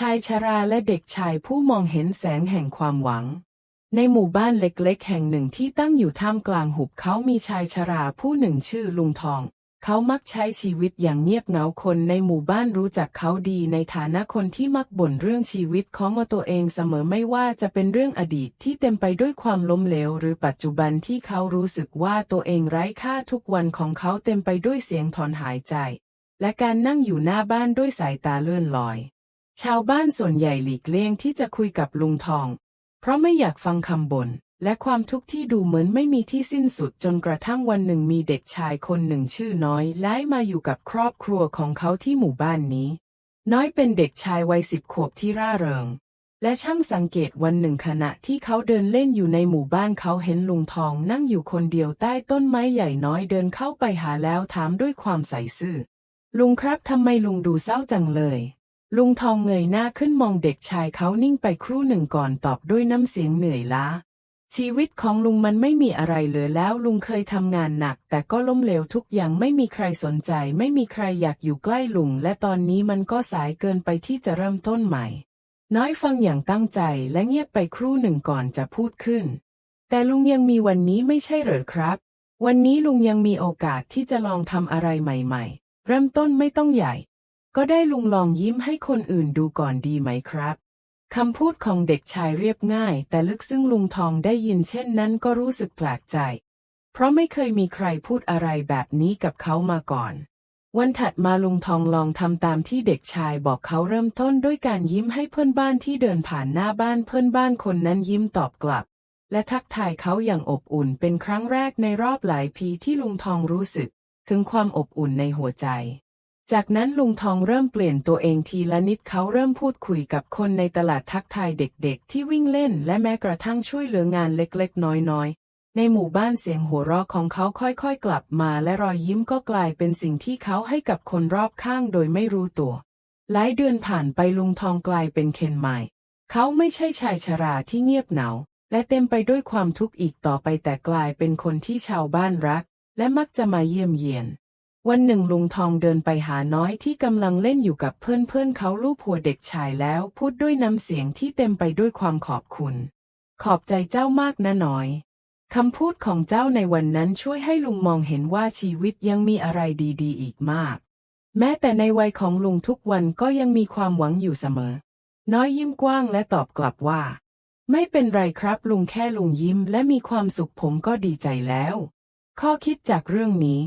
ชายชราและเด็กชายผู้มองเห็นแสงแห่งความหวัง ในหมู่บ้านเล็กๆ แห่งหนึ่งที่ตั้งอยู่ท่ามกลางหุบเขามีชายชราผู้หนึ่งชื่อลุงทอง เขามักใช้ชีวิตอย่างเงียบเหงาคนในหมู่บ้านรู้จักเขาดีในฐานะคนที่มักบ่นเรื่องชีวิตของตัวเองเสมอไม่ว่าจะเป็นเรื่องอดีตที่เต็มไปด้วยความล้มเหลว หรือปัจจุบันที่เขารู้สึกว่าตัวเองไร้ค่าทุกวันของเขาเต็มไปด้วยเสียงถอนหายใจ และการนั่งอยู่หน้าบ้านด้วยสายตาเลื่อนลอย ชาวบ้านส่วนใหญ่หลีกเลี่ยงที่จะคุยกับลุงทอง เพราะไม่อยากฟังคำบ่นและความทุกข์ที่ดูเหมือนไม่มีที่สิ้นสุดจนกระทั่งวันหนึ่งมีเด็กชายคนหนึ่งชื่อน้อยย้ายมาอยู่กับครอบครัวของเขาที่หมู่บ้านนี้ น้อยเป็นเด็กชายวัยสิบขวบที่ร่าเริง และช่างสังเกตวันหนึ่งขณะที่เขาเดินเล่นอยู่ในหมู่บ้านเขาเห็นลุงทองนั่งอยู่คนเดียวใต้ต้นไม้ใหญ่น้อยเดินเข้าไปหาแล้วถามด้วยความใส่ซื่อลุงครับทำไมลุงดูเศร้าจังเลย ลุงทองเงยหน้าขึ้นมองเด็กชายเขานิ่งไปครู่หนึ่งก่อนตอบด้วยน้ำเสียงเหนื่อยล้า ชีวิตของลุงมันไม่มีอะไรเหลือแล้วลุงเคยทำงานหนัก แต่ก็ล้มเหลวทุกอย่างไม่มีใครสนใจ ไม่มีใครอยากอยู่ใกล้ลุง และตอนนี้มันก็สายเกินไปที่จะเริ่มต้นใหม่ น้อยฟังอย่างตั้งใจและเงียบไปครู่หนึ่งก่อนจะพูดขึ้น แต่ลุงยังมีวันนี้ไม่ใช่เหรอครับ วันนี้ลุงยังมีโอกาสที่จะลองทำอะไรใหม่ ๆ เริ่มต้นไม่ต้องใหญ่ ก็ได้ลุงลองยิ้มให้คนอื่นดูก่อนดีไหมครับคำพูดของเด็กชายเรียบง่าย แต่ลึกซึ่งลุงทองได้ยินเช่นนั้นก็รู้สึกแปลกใจ เพราะไม่เคยมีใครพูดอะไรแบบนี้กับเขามาก่อน วันถัดมาลุงทองลองทำตามที่เด็กชายบอกเขาเริ่มต้นด้วยการยิ้มให้เพื่อนบ้านที่เดินผ่านหน้าบ้านเพื่อนบ้านคนนั้นยิ้มตอบกลับ และทักทายเขาอย่างอบอุ่นเป็นครั้งแรกในรอบหลายปีที่ลุงทองรู้สึก ถึงความอบอุ่นในหัวใจ จากนั้นลุงทองเริ่มเปลี่ยนตัวเองทีละนิดเขาเริ่มพูดคุยกับคนในตลาดทักทายเด็กๆ ที่วิ่งเล่นและแม้กระทั่งช่วยเหลืองานเล็กๆ น้อยๆ ในหมู่บ้านเสียงหัวเราะของเขาค่อยๆ กลับมาและรอยยิ้มก็กลายเป็นสิ่งที่เขาให้กับคนรอบข้างโดยไม่รู้ตัว หลายเดือนผ่านไปลุงทองกลายเป็นเคนใหม่ เขาไม่ใช่ชายชราที่เงียบเหงาและเต็มไปด้วยความทุกข์อีกต่อไปแต่กลายเป็นคนที่ชาวบ้านรัก และมักจะมาเยี่ยมเยียน วันหนึ่งลุงทองเดินไปหาน้อยที่กำลังเล่นอยู่กับเพื่อนๆเขาลูบหัวเด็กชายแล้วพูดด้วยน้ำเสียงที่เต็มไปด้วยความขอบคุณ ขอบใจเจ้ามากนะน้อยคำพูดของเจ้าในวันนั้นช่วยให้ลุงมองเห็นว่าชีวิตยังมีอะไรดีๆ อีกมาก แม้แต่ในวัยของลุงทุกวันก็ยังมีความหวังอยู่เสมอ น้อยยิ้มกว้างและตอบกลับว่า ไม่เป็นไรครับลุงแค่ลุงยิ้มและมีความสุขผมก็ดีใจแล้ว ข้อคิดจากเรื่องนี้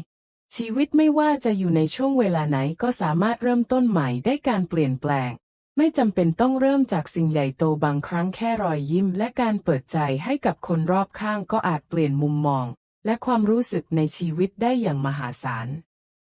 ชีวิตไม่ว่าจะอยู่ในช่วงเวลาไหนก็สามารถเริ่มต้นใหม่ได้การเปลี่ยนแปลง ไม่จำเป็นต้องเริ่มจากสิ่งใหญ่โตบางครั้งแค่รอยยิ้ม และการเปิดใจให้กับคนรอบข้างก็อาจเปลี่ยนมุมมอง และความรู้สึกในชีวิตได้อย่างมหาศาล